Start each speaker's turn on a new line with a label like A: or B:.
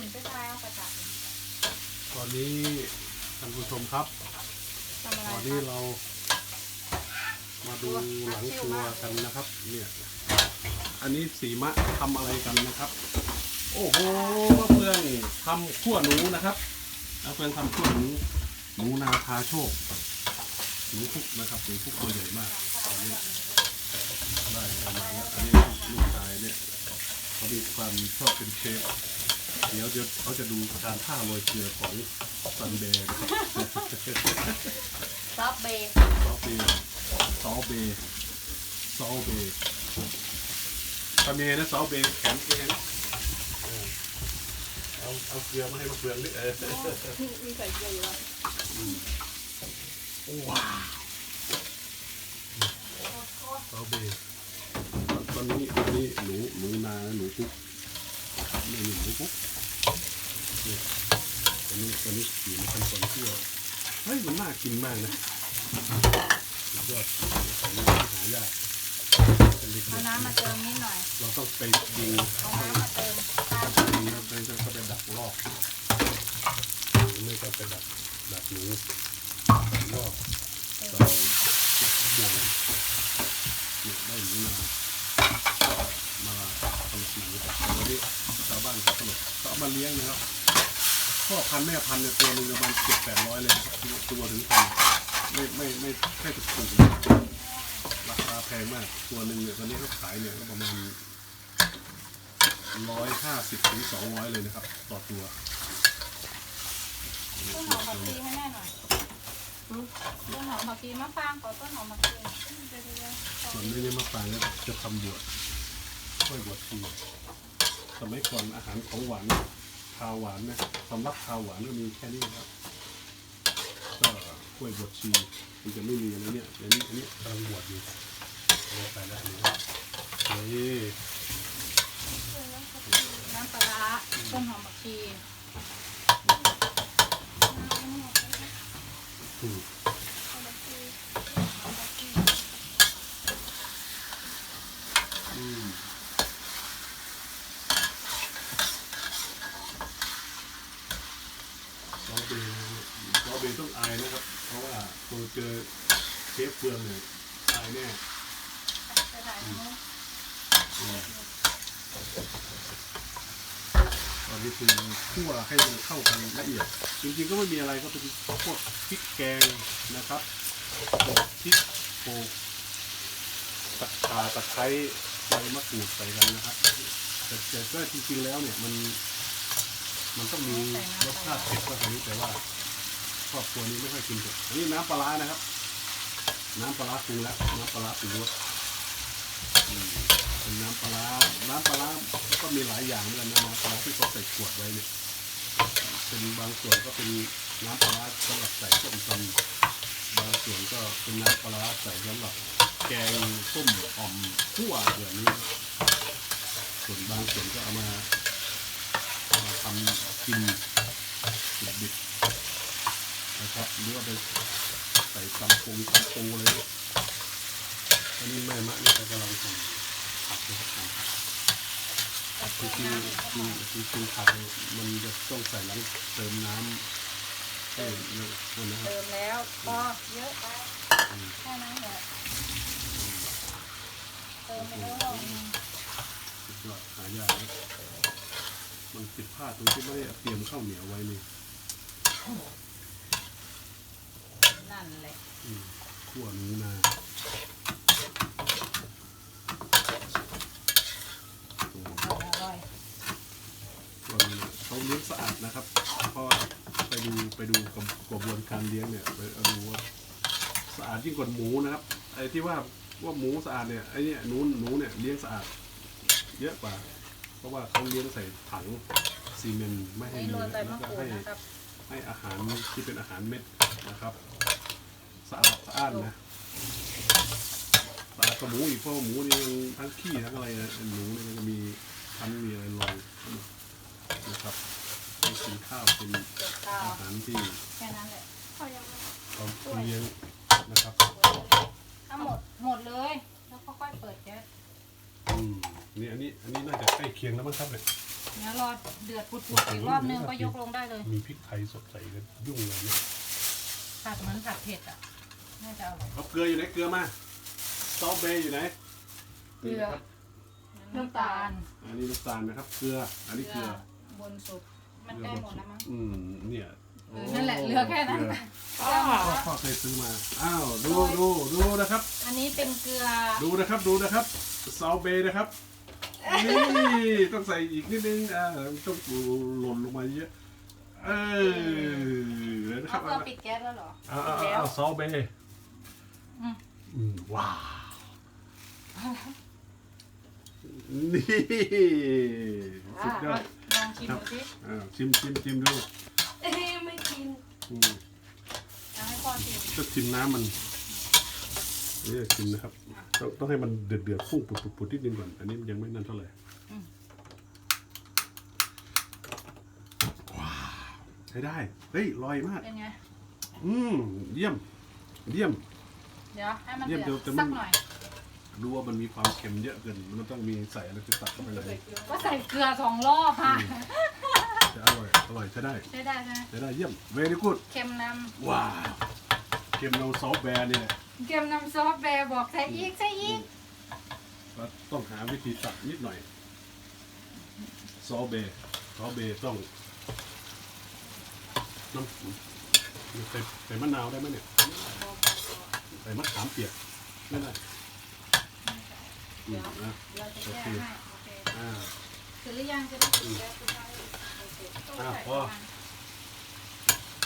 A: อุ่นไปทายเอากระถาง
B: ตอนนี้ท่านผู้ชมครับ
A: ทำอะไร
B: ตอน
A: ค
B: นี้
A: รับ
B: เรา มาดูหลังครัวกันนะครับ เนี่ย อันนี้สีมะทำอะไรกันนะครับ โอ้โหมะเฟืองทำขั้วหนูนะครับมะเฟืองทำขั้วหนูหนูนาคาโชคหนูพุกนะครับหนูพุกตัวใหญ่มากตอนนี้ได้ประมาณแล้วอันนี้ลูกชายเนี่ยเขามีความชอบเป็นเชฟ เดี๋ยวเดี๋ยวเขาจะดูการท่าโรยเกลือของซันเดย์นะครับ
A: ซอฟเบย์
B: ซอสเบย์ซอสเบย์ซอสเบย์ทำยังไงนะซอสเบย์แข็งยังไงนะเออเอาเอาเกลือมาให้มะเฟืองดิเออ
A: มีใส่เกลืออยู่แล้ว
B: ว้าวซอสเบย์ตอนนี้ตอนนี้หนูหนูนาหนูปุ๊กนี่หนูปุ๊ก นี่ตอนนี้ตอนนี้ขี่มันเป็นคนเที่ยวเฮ้ยมันน่ากินมากนะสุดยอดของนี้หายากเป็นล็กๆ
A: เอาน้ำมาเติมนิดหน่อย
B: เราต้องไปยิง
A: เอาน้ำมาเติมตาม
B: ยิงแล้วไปจะไปดักลอกหรือไม่ก็ไปดักดักหนูลอก
A: เติม
B: ใส่ห่วงเนี่ยได้หนูนามาทำสีวันนี้ชาวบ้านเขาตลกเขาเอามาเลี้ยงนะครับ พ่อพันธุ์แม่พันธุ์เนี่ยตัวหนึงประมาณเจ็ดแปดร้อยเลยนะครับตัวถึงพันไม่ไม่ไม่แค่ถูกถูกราคาแพงมาก ตัวหนึ่งเนี่ยตอนนี้เขาขายเนี่ยก็ประมาณร้อยห้าสิบถึงสองร้อยเลยนะครับ ต่อตัว
A: ต้นหอมผักชีให้แม่หน่อยต้นหอมผักชีมะฟางขอต้นหอมผักชีเดี๋ยวๆๆ
B: ส่วนนี้เนี่ยมาปางเนี่ยจะทำบวชกล้วยบวชชีสมัยก่อนอาหารของหวาน คาวหวานนะสำหรับคาวหวานก็มีแค่นี้ครับก็กล้วยบวชชีมันจะไม่มีอะไรเนี่ยอันนี้อันนี้กำลังบวชอยู่เอาไปแล้วอันนี้นี่
A: น้ำปลาร้าต้นหอมผักชี
B: อืมอืมซอสเบย์ซอส เบย์ต้องอายนะครับ เพราะว่าตัวเจอเชฟเฟืองเนี่ยอายแน่
A: ต
B: อนนี้คือคั่วให้มันเข้ากันละเอียด จริงๆก็ไม่มีอะไรก็เป็นพวกพริกแกงนะครับโขลกพริกโขลกตะข่าตะไคร้ใบมะกรูดใส่กันนะครับ แต่แต่ก็จริงๆแล้วเนี่ยมัน มันต้องมีรสชาติเผ็ดกว่านี้แต่ว่า ครอบครัวนี้ไม่ค่อยกินเผ็ดอันนี้น้ำปลานะครับ น้ำปลาร้าปรุงแล้วน้ำปลาร้าปรุงรสเป็นน้ำปลาร้าน้ำปลาร้าก็มีหลายอย่างเหมือนกันนะน้ำปลาที่เขาใส่ขวดไว้เนี่ยเป็นบางส่วนก็เป็นน้ำปลาร้าสำหรับใส่ส้มตำบางส่วนก็เป็นน้ำปลาร้าใส่สำหรับแกงส้มอ่อมขั่วแบบนี้ ส่วนบางส่วนก็เอามาเอามาทำกินดิบๆนะครับหรือว่าไปใส่ตำปงตำปูอะไรเนี่ยอันนี้แม่มะนี่ก็กำลังทำผักนะครับทำผัก
A: เอา
B: จ
A: เติ
B: ริ
A: ม
B: ง
A: น้ำ
B: ๆจริงๆจริงๆผักเนี่ยมันจะต้องใส่หลังเติมน้ำให้เยอะคนนะครับ
A: เติมแล้วพอเยอะไป
B: อืม
A: แค่นั้นแหละเติมไปแล้ว
B: สุดยอดหายากนะมันผิดพลาดตรงที่ไม่ได้เตรียมข้าวเหนียวไว้นี่
A: นั่นแหละ
B: อืม ขั่วหนูนาโอ้
A: อร่อย
B: ขั่วหนูนาเขาเลี้ยงสะอาดนะครับเพราะไปดูไปดูกระกระบวนการเลี้ยงเนี่ยไปดูว่าสะอาดยิ่งกว่าหมูนะครับ ไอ้ที่ว่าว่าหมูสะอาดเนี่ยไอ้เนี่ยหนูหนูเนี่ยเลี้ยงสะอาด เยอะกว่า เพราะว่าเขาเลี้ยงใส่ถังซีเมนต์ไม่ให้
A: นี่โร
B: เนื้อย
A: ใบ
B: แล้
A: มะ
B: วก็
A: กรูด
B: ให้
A: นะครับ
B: ให้อาหารที่เป็นอาหารเม็ดนะครับ สะอาดสะอ้านนะสะอาดกว่าหมูอีกเพราะว่าหมูนี่ยังทั้งขี้ทั้งอะไรนะหนูเนี่ยมันจะมีทั้งมีอะไรลอยเข้ามานะครับให้กินข้าวเป็น
A: เก็บข้าว
B: อาหารที่
A: แค่นั้นแหละ
B: เขาเลี้ยงนะครับ
A: ถ้าหมดหมดเลย แล้วค่อยๆเปิดแก๊ส
B: อืมนี่อันนี้อันนี้น่าจะใกล้เคียงแล้วมั้งครับเนี่ย
A: เดี๋ยวรอเดือดปุดๆอีกรอบนึงก็ยกลงได้เลย
B: มีพริกไทยสดใส่กันยุ่งเลยเนี่ย
A: ผัดเหมือนผัดเผ็ดอะ น่าจะอร่อย
B: เอาเกลืออยู่ไหนเกลือมาซอสเบย์อยู่ไหน
A: เกลือ
B: นี่นะครับ
A: น้ำตาล
B: อันนี้น้ำตาลนะครับ เกลือ อันนี้เกลือ
A: บนสุดมันใกล้หมดแล้วมั้ง
B: อืมเนี่ย
A: เออนั่นแหละเหลือแค่นั้น
B: เกลือพ่อพ่อเคยซื้อมา อ้าวดูดูดูนะครับ
A: อันนี้เป็นเกลือ
B: ดูนะครับดูนะครับซอสเบย์นะครับนี่ต้องใส่อีกนิดนึงอ่าต้องหล่นลงมาเยอะ เออเดี๋ยวนะค
A: เอา
B: รับ
A: เกลือปิดแก๊สแล้วเหรอ
B: เอาเอาเอาเอาซอสเบย์
A: อืม
B: อืมว้าว นี่สุดยอด
A: ลองชิมดูสิ
B: อ่าชิมชิมชิมดู
A: เอ้ยไม่กิน
B: อืม
A: เอาให้พ่อชิม
B: ก็ชิมน้ำมันนี่ชิมนะครับ ต้องต้องให้มันเดือดเดือดพุ่งปุดปุดปุดนิดนึงก่อน อันนี้มันยังไม่นั่นเท่าไหร่ว้าวใช้ได้ เฮ้ยลอยมาก
A: เป็นไง
B: อืม เยี่ยม เยี่ยม
A: เดี๋ยวให้มัน
B: เยี่
A: เดื
B: ย
A: อ
B: ม
A: ด
B: เดี๋ยวแต่มัน
A: สักหน่อย
B: ดูว่ามันมีความเค็มเยอะเกิน มันต้องมีใส่อะไรไปตัดเข้าไปเลย
A: ก็ใส่เกลือสองรอบค่ะ
B: จะอร่อย อร่อยใช้ได้
A: ใช้ได้ใช่ไหม
B: ใช้ได้เยี่ยม very good
A: เค็มน
B: ว้าวเค็มเราซอฟต์แวร์นี่แหละำ
A: เค็มนำซอสแบร์บอกใส่อีกใส่อีก
B: ก็ต้องหาวิธีตัดนิดหน่อย ซอสเบย์ซอสเบย์ต้องน้ำใส่ใส่มะนาวได้ไหมเนี่ยใส่มะขามเปียกไม่ได้อื
A: เดี๋
B: ม
A: ยว
B: นะ
A: เราจะแก้ให้โอเค
B: อ่า
A: เสร็จหรือยังจะได้ปิดแก๊สคุณพ่อโอเคต้อง
B: อ่า
A: ใส่
B: พอ
A: ประมาณ